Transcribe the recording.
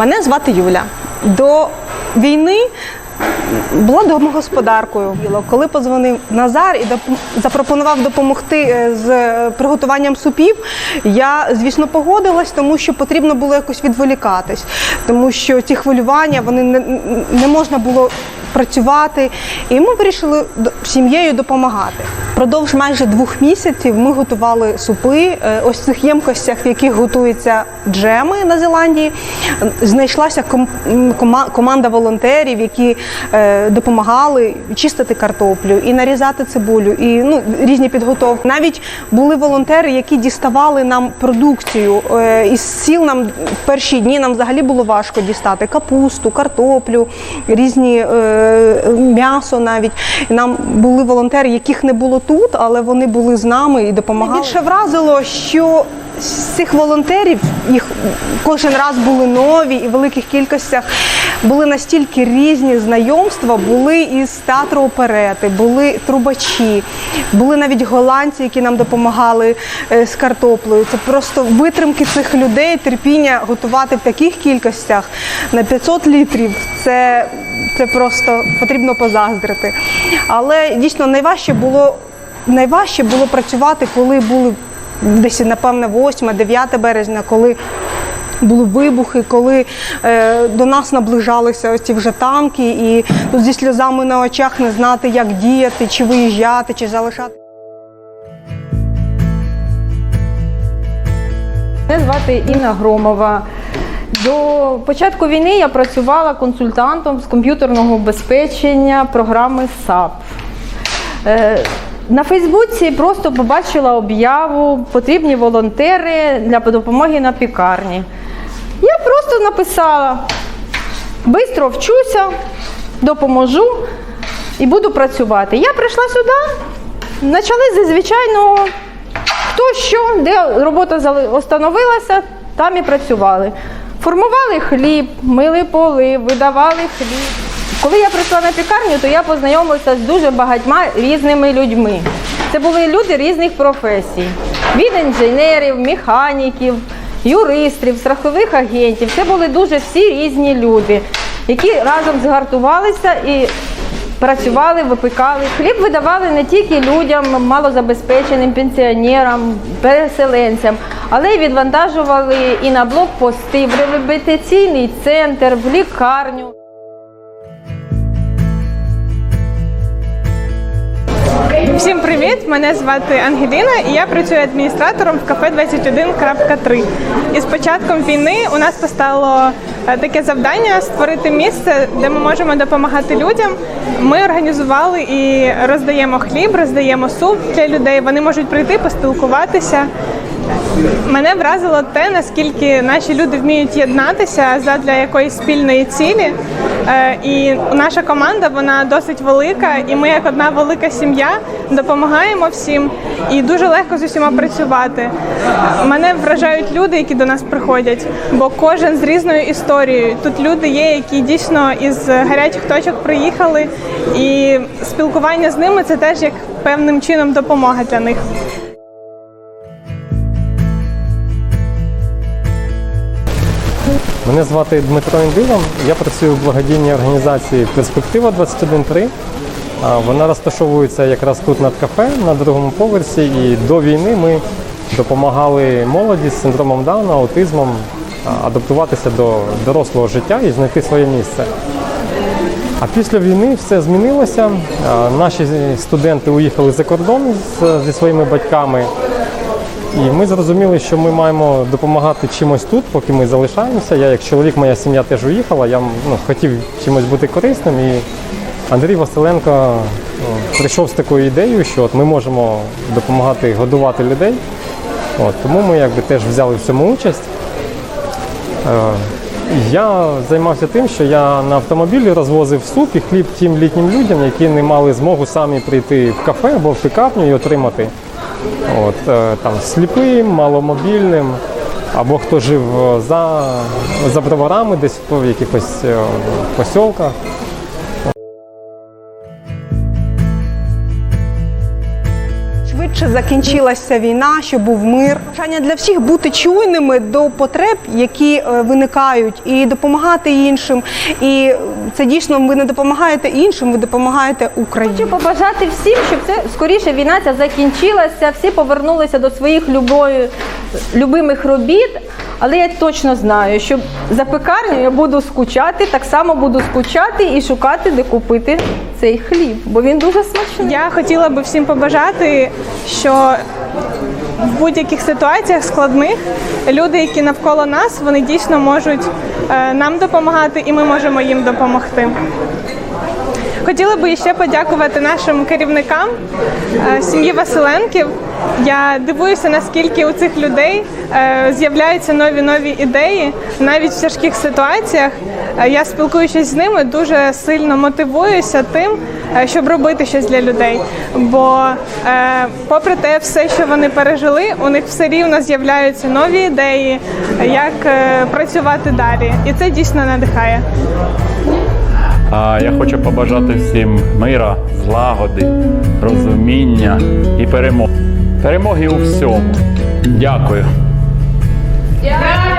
Мене звати Юля. До війни була домогосподаркою. Коли позвонив Назар і запропонував допомогти е, з е, приготуванням супів, я, звісно, погодилась, тому що потрібно було якось відволікатись, тому що ці хвилювання вони не, не можна було працювати. І ми вирішили сім'єю допомагати. Продовж майже двох місяців ми готували супи. Е, Ось в цих ємкостях, в яких готуються джеми на Зеландії, знайшлася команда волонтерів, які е, допомагали чистити картоплю і нарізати цибулю, і ну, різні підготовки. Навіть були волонтери, які діставали нам продукцію. Е, Із сіл нам в перші дні нам взагалі було важко дістати капусту, картоплю, різні м'ясо навіть. Нам були волонтери, яких не було тут, але вони були з нами і допомагали. Більше вразило, що з цих волонтерів їх кожен раз були нові і в великих кількостях. Були настільки різні знайомства, були із театру оперети, були трубачі, були навіть голландці, які нам допомагали е, з картоплею. Це просто витримки цих людей, терпіння готувати в таких кількостях на 500 літрів. Це, це просто потрібно позаздрити. Але дійсно найважче було найважче було працювати, коли були десь, напевне, 8-9 березня, коли були вибухи, коли е, до нас наближалися ось ці вже танки, і тут зі сльозами на очах не знати, як діяти, чи виїжджати, чи залишати. Мене звати Інна Громова. До початку війни я працювала консультантом з комп'ютерного забезпечення програми САП. На Фейсбуці просто побачила об'яву потрібні волонтери для допомоги на пікарні. Я просто написала: бистро вчуся, допоможу і буду працювати. Я прийшла сюди, почали зі звичайного хто що, де робота остановилася, там і працювали. Формували хліб, мили поли, видавали хліб. Коли я прийшла на пікарню, то я познайомилася з дуже багатьма різними людьми. Це були люди різних професій: від інженерів, механіків, юристів, страхових агентів. Це були дуже всі різні люди, які разом згартувалися і працювали, випікали. Хліб видавали не тільки людям, малозабезпеченим пенсіонерам, переселенцям, але й відвантажували і на блокпости, в реабілітаційний центр, в лікарню. Всім привіт! Мене звати Ангеліна і я працюю адміністратором в кафе 21.3. І з початком війни у нас постало е, таке завдання створити місце, де ми можемо допомагати людям. Ми організували і роздаємо хліб, роздаємо суп для людей. Вони можуть прийти, поспілкуватися. Мене вразило те, наскільки наші люди вміють єднатися задля якоїсь спільної цілі. Е, І наша команда вона досить велика, і ми, як одна велика сім'я, допомагаємо всім і дуже легко з усіма працювати. Мене вражають люди, які до нас приходять, бо кожен з різною історією. Тут люди є, які дійсно із гарячих точок приїхали, і спілкування з ними це теж як певним чином допомога для них. Мене звати Дмитро Індила. Я працюю в благодійній організації Перспектива 21.3. А, Вона розташовується якраз тут над кафе на другому поверсі. І до війни ми допомагали молоді з синдромом Дауна, аутизмом адаптуватися до дорослого життя і знайти своє місце. А після війни все змінилося. Наші студенти уїхали за кордон зі своїми батьками. І ми зрозуміли, що ми маємо допомагати чимось тут, поки ми залишаємося. Я як чоловік, моя сім'я теж уїхала. Я ну, хотів чимось бути корисним. І Андрій Василенко ну, прийшов з такою ідеєю, що от ми можемо допомагати годувати людей. От, тому ми якби теж взяли в цьому участь. Е, Я займався тим, що я на автомобілі розвозив суп і хліб тим літнім людям, які не мали змогу самі прийти в кафе або в пікапню і отримати. От, е, там, сліпим, маломобільним, або хто жив е, за, за броварами, десь в якихось е, посілках. Швидше закінчилася війна, щоб був мир. Бажання для всіх бути чуйними до потреб, які е, виникають, і допомагати іншим. І це дійсно ви не допомагаєте іншим, ви допомагаєте Україні. Хочу побажати всім, щоб це скоріше війна ця закінчилася, всі повернулися до своїх любою, любимих робіт. Але я точно знаю, що за пекарню я буду скучати, так само буду скучати і шукати, де купити цей хліб, бо він дуже смачний. Я хотіла би всім побажати, що в будь-яких ситуаціях складних люди, які навколо нас, вони дійсно можуть е, нам допомагати, і ми можемо їм допомогти. Хотіла би ще подякувати нашим керівникам е, сім'ї Василенків. Я дивуюся, наскільки у цих людей е, з'являються нові нові ідеї навіть в тяжких ситуаціях. Е, Я спілкуючись з ними, дуже сильно мотивуюся тим, е, щоб робити щось для людей. Бо, попри те, все, що вони пережили, у них все рівно з'являються нові ідеї, як працювати далі, і це дійсно надихає. Я хочу побажати всім мира, злагоди, розуміння і перемоги. Перемоги у всьому. Дякую. Дякую.